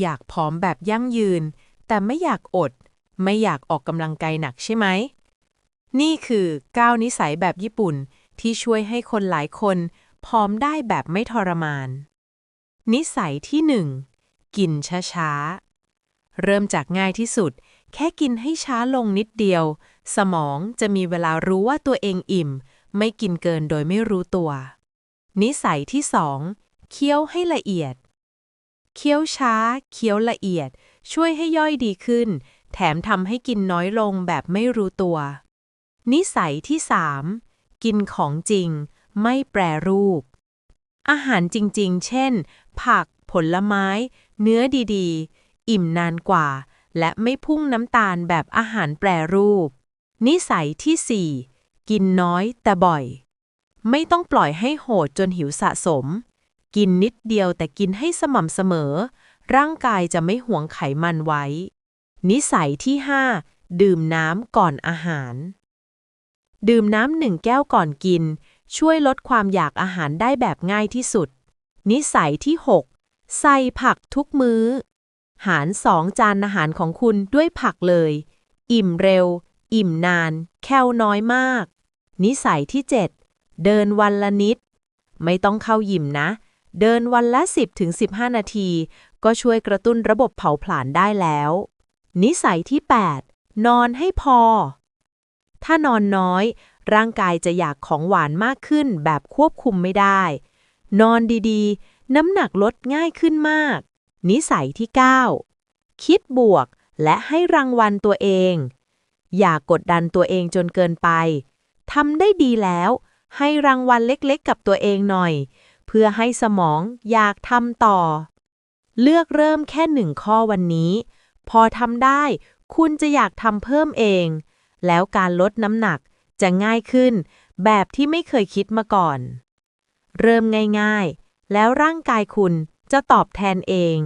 อยากผอมแบบยั่งยืน แต่ไม่อยากอด ไม่อยากออกกำลังกายหนักใช่ไหม นี่คือ9นิสัยแบบญี่ปุ่นที่ช่วยให้คนหลายคนผอมได้แบบไม่ทรมาน นิสัยที่1กินช้าๆ เริ่มจากง่ายที่สุด แค่กินให้ช้าลงนิดเดียว สมองจะมีเวลารู้ว่าตัวเองอิ่ม ไม่กินเกินโดยไม่รู้ตัว นิสัยที่2เคี้ยวให้ละเอียด เคี้ยวช้า เคี้ยวละเอียด ช่วยให้ย่อยดีขึ้น แถมทำให้กินน้อยลงแบบไม่รู้ตัว นิสัยที่ 3 กินของจริง ไม่แปรรูป อาหารจริงๆ เช่น ผัก ผลไม้ เนื้อดีๆ อิ่มนานกว่า และไม่พุ่งน้ำตาลแบบอาหารแปรรูป นิสัยที่ 4 กินน้อยแต่บ่อย ไม่ต้องปล่อยให้โหดจนหิวสะสม กินนิดเดียวแต่กินให้สม่ำเสมอ ร่างกายจะไม่หวงไขมันไว้ นิสัยที่ 5 ดื่มน้ำก่อนอาหาร ดื่มน้ำหนึ่งแก้วก่อนกิน ช่วยลดความอยากอาหารได้แบบง่ายที่สุด นิสัยที่ 6 ใส่ผักทุกมือ้อ หารสองจานอาหารของคุณด้วยผักเลย อิ่มเร็ว อิ่มนาน แคลน้อยมาก นิสัยที่ 7 เดินวันละนิดไม่ต้องเข้ายิมนะ เดินวันละ 10-15 นาที ก็ช่วยกระตุ้นระบบเผาผลาญได้แล้ว นิสัยที่ 8 นอนให้พอ ถ้านอนน้อย ร่างกายจะอยากของหวานมากขึ้นแบบควบคุมไม่ได้ นอนดีๆ น้ำหนักลดง่ายขึ้นมาก นิสัยที่ 9 คิดบวกและให้รางวัลตัวเอง อย่ากดดันตัวเองจนเกินไปทำได้ดีแล้ว ให้รางวัลเล็กๆ กับตัวเองหน่อย เพื่อให้สมองอยากทำต่อ เลือกเริ่มแค่หนึ่งข้อวันนี้ พอทำได้ คุณจะอยากทำเพิ่มเอง แล้วการลดน้ำหนักจะง่ายขึ้น แบบที่ไม่เคยคิดมาก่อน เริ่มง่ายๆ แล้วร่างกายคุณจะตอบแทนเอง